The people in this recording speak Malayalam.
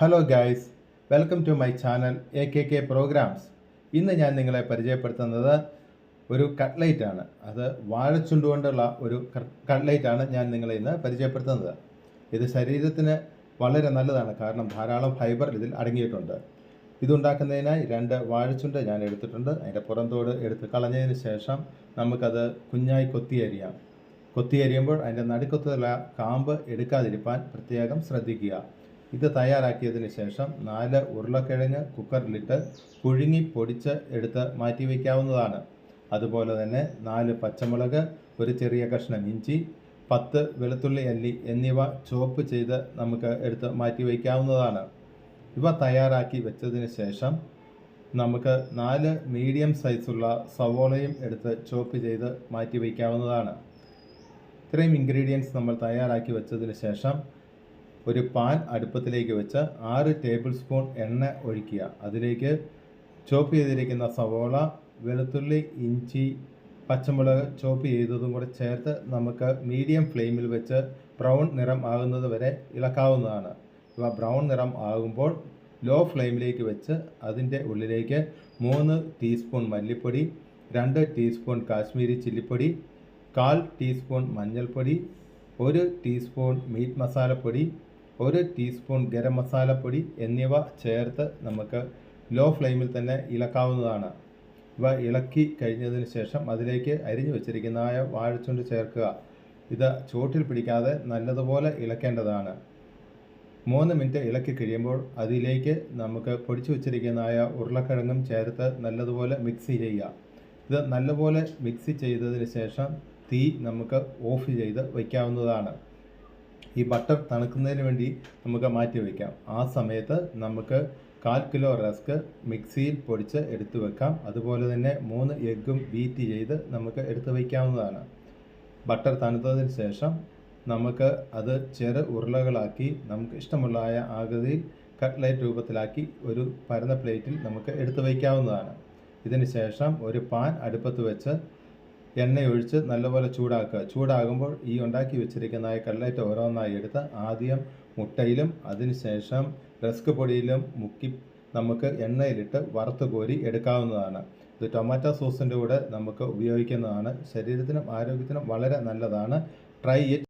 Hello guys welcome to my channel A K K programs ഇന്ന് ഞാൻ നിങ്ങളെ പരിചയപ്പെടുത്തുന്നത് ഒരു കട്ട്ലൈറ്റ് ആണ്. അത് വാഴച്ചുണ്ട് കൊണ്ടുള്ള ഒരു കട്ട്ലൈറ്റ് ആണ് ഞാൻ നിങ്ങളെ ഇന്ന് പരിചയപ്പെടുത്തുന്നത്. ഇത് ശരീരത്തിന് വളരെ നല്ലതാണ്. കാരണം ധാരാളം ഫൈബർ ഇതിൽ അടങ്ങിയിട്ടുണ്ട്. ഇതുണ്ടാക്കുന്നതിനായി രണ്ട് വാഴച്ചുണ്ട് ഞാൻ എടുത്തിട്ടുണ്ട്. അതിന്റെ പുറന്തോട് എടുത്ത് കളഞ്ഞതിന് ശേഷം നമുക്കത് കുഞ്ഞായി കൊത്തിയരിയാം കൊത്തിയരിയുമ്പോൾ അതിന്റെ നടുക്കത്തുള്ള കാമ്പ് എടുക്കാതിരിക്കാൻ പ്രത്യേകം ശ്രദ്ധിക്കുക. ഇത് തയ്യാറാക്കിയതിന് ശേഷം നാല് ഉരുളക്കിഴങ്ങ് കുക്കറിലിട്ട് പുഴുങ്ങി പൊടിച്ച് എടുത്ത് മാറ്റി വയ്ക്കാവുന്നതാണ്. അതുപോലെ തന്നെ നാല് പച്ചമുളക് ഒരു ചെറിയ കഷ്ണം ഇഞ്ചി പത്ത് വെളുത്തുള്ളി അല്ലി എന്നിവ ചോപ്പ് ചെയ്ത് നമുക്ക് എടുത്ത് മാറ്റി വയ്ക്കാവുന്നതാണ്. ഇവ തയ്യാറാക്കി വെച്ചതിന് ശേഷം നമുക്ക് നാല് മീഡിയം സൈസുള്ള സവോളയും എടുത്ത് ചോപ്പ് ചെയ്ത് മാറ്റി വയ്ക്കാവുന്നതാണ്. ഇത്രയും ഇൻഗ്രീഡിയൻസ് നമ്മൾ തയ്യാറാക്കി വെച്ചതിന് ശേഷം ഒരു പാൻ അടുപ്പത്തിലേക്ക് വെച്ച് ആറ് ടേബിൾ സ്പൂൺ എണ്ണ ഒഴിക്കുക. അതിലേക്ക് ചോപ്പ് ചെയ്തിരിക്കുന്ന സവോള വെളുത്തുള്ളി ഇഞ്ചി പച്ചമുളക് ചോപ്പ് ചെയ്തതും കൂടെ ചേർത്ത് നമുക്ക് മീഡിയം ഫ്ലെയിമിൽ വെച്ച് ബ്രൗൺ നിറം ആകുന്നത് വരെ ഇളക്കാവുന്നതാണ്. ഇവ ബ്രൗൺ നിറം ആകുമ്പോൾ ലോ ഫ്ലെയിമിലേക്ക് വെച്ച് അതിന്റെ ഉള്ളിലേക്ക് മൂന്ന് ടീസ്പൂൺ മല്ലിപ്പൊടി രണ്ട് ടീസ്പൂൺ കാശ്മീരി ചില്ലിപ്പൊടി കാൽ ടീസ്പൂൺ മഞ്ഞൾപ്പൊടി ഒരു ടീസ്പൂൺ മീറ്റ് മസാലപ്പൊടി ഒരു ടീസ്പൂൺ ഗരം മസാലപ്പൊടി എന്നിവ ചേർത്ത് നമുക്ക് ലോ ഫ്ലെയിമിൽ തന്നെ ഇളക്കാവുന്നതാണ്. ഇവ ഇളക്കി കഴിഞ്ഞതിന് ശേഷം അതിലേക്ക് അരിഞ്ഞു വച്ചിരിക്കുന്നതായ വാഴച്ചുണ്ട് ചേർക്കുക. ഇത് ചോട്ടിൽ പിടിക്കാതെ നല്ലതുപോലെ ഇളക്കേണ്ടതാണ്. മൂന്ന് മിനിറ്റ് ഇളക്കി കഴിയുമ്പോൾ അതിലേക്ക് നമുക്ക് പൊടിച്ചു വച്ചിരിക്കുന്നതായ ഉരുളക്കിഴങ്ങും ചേർത്ത് നല്ലതുപോലെ മിക്സ് ചെയ്യുക. ഇത് നല്ലപോലെ മിക്സ് ചെയ്തതിന് ശേഷം തീ നമുക്ക് ഓഫ് ചെയ്ത് വയ്ക്കാവുന്നതാണ് ഈ ബട്ടർ തണുക്കുന്നതിന് വേണ്ടി നമുക്ക് മാറ്റി വയ്ക്കാം. ആ സമയത്ത് നമുക്ക് കാൽ കിലോ റസ്ക് മിക്സിയിൽ പൊടിച്ച് എടുത്തു വെക്കാം. അതുപോലെ തന്നെ മൂന്ന് എഗ്ഗും ബീറ്റ് ചെയ്ത് നമുക്ക് എടുത്തു വയ്ക്കാവുന്നതാണ്. ബട്ടർ തണുത്തതിന് ശേഷം നമുക്ക് അത് ചെറു ഉരുളകളാക്കി നമുക്ക് ഇഷ്ടമുള്ള ആകൃതിയിൽ കട്ട്ലൈറ്റ് രൂപത്തിലാക്കി ഒരു പരന്ന പ്ലേറ്റിൽ നമുക്ക് എടുത്തു വയ്ക്കാവുന്നതാണ്. ഇതിന് ശേഷം ഒരു പാൻ അടുപ്പത്ത് വെച്ച് എണ്ണയൊഴിച്ച് നല്ലപോലെ ചൂടാക്കുക. ചൂടാകുമ്പോൾ ഈ ഉണ്ടാക്കി വെച്ചിരിക്കുന്ന കട്ട്ലൈറ്റ് ഓരോന്നായി എടുത്ത് ആദ്യം മുട്ടയിലും അതിനുശേഷം റസ്ക് പൊടിയിലും മുക്കി നമുക്ക് എണ്ണയിലിട്ട് വറുത്ത് കോരി എടുക്കാവുന്നതാണ്. ഇത് ടൊമാറ്റോ സോസിന്റെ കൂടെ നമുക്ക് ഉപയോഗിക്കുന്നതാണ്. ശരീരത്തിനും ആരോഗ്യത്തിനും വളരെ നല്ലതാണ്. Try it.